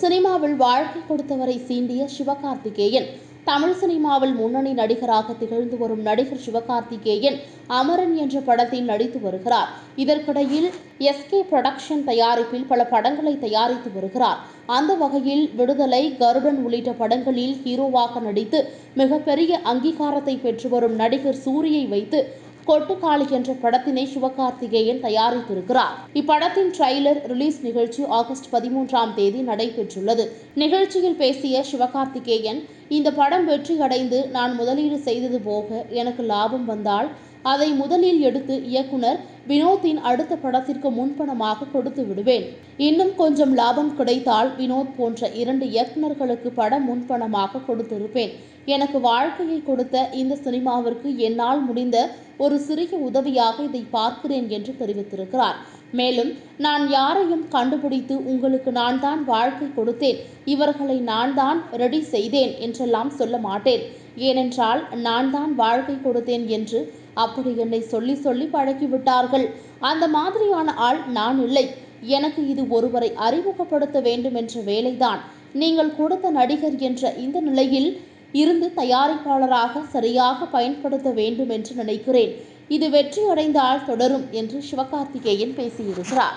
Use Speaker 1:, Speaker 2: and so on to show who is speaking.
Speaker 1: சினிமாவில் வாழ்க்கை கொடுத்தவரை சீண்டிய சிவகார்த்திகேயன். தமிழ் சினிமாவில் முன்னணி நடிகராக திகழ்ந்து வரும் நடிகர் சிவகார்த்திகேயன் அமரன் என்ற படத்தில் நடித்து வருகிறார். இதற்கிடையில் எஸ்கே புரொடக்ஷன் தயாரிப்பில் பல படங்களை தயாரித்து வருகிறார். அந்த வகையில் விடுதலை கருடன் உள்ளிட்ட படங்களில் ஹீரோவாக நடித்து மிகப்பெரிய அங்கீகாரத்தை பெற்று வரும் நடிகர் சூரியை வைத்து கொட்டுக்காளி என்ற படத்தினை சிவகார்த்திகேயன் தயாரித்திருக்கிறார். இப்படத்தின் ட்ரெய்லர் ரிலீஸ் நிகழ்ச்சி ஆகஸ்ட் பதிமூன்றாம் தேதி நடைபெற்றுள்ளது. நிகழ்ச்சியில் பேசிய சிவகார்த்திகேயன் இந்த படம் வெற்றியடைந்து நான் முதலீடு செய்தது போக எனக்கு லாபம் வந்தால் அதை முதலில் எடுத்து இயக்குனர் வினோத்தின் அடுத்த படத்திற்கு முன்பணமாக கொடுத்து விடுவேன். இன்னும் கொஞ்சம் லாபம் கிடைத்தால் வினோத் போன்ற இரண்டு இயக்குனர்களுக்கு படம் முன்பணமாக கொடுத்திருப்பேன். எனக்கு வாழ்க்கையை கொடுத்த இந்த சினிமாவிற்கு என்னால் முடிந்த ஒரு சிறிய உதவியாக இதை பார்க்கிறேன் என்று தெரிவித்திருக்கிறார். மேலும் நான் யாரையும் கண்டுபிடித்து உங்களுக்கு நான் தான் வாழ்க்கை கொடுத்தேன். இவர்களை நான் தான் ரெடி செய்தேன் என்றெல்லாம் சொல்ல மாட்டேன். ஏனென்றால் நான் தான் வாழ்க்கை கொடுத்தேன் என்று அப்படி என்னை சொல்லி சொல்லி பழக்கிவிட்டார்கள் அந்த மாதிரியான ஆள் நான் இல்லை. எனக்கு இது ஒருவரை அறிமுகப்படுத்த வேண்டும் என்ற வேலைதான். நீங்கள் கொடுத்த நடிகர் என்ற இந்த நிலையில் இருந்து தயாரிப்பாளராக சரியாக பயன்படுத்த வேண்டும் என்று நினைக்கிறேன். இது வெற்றியடைந்தால் தொடரும் என்று சிவகார்த்திகேயன் பேசியிருக்கிறார்.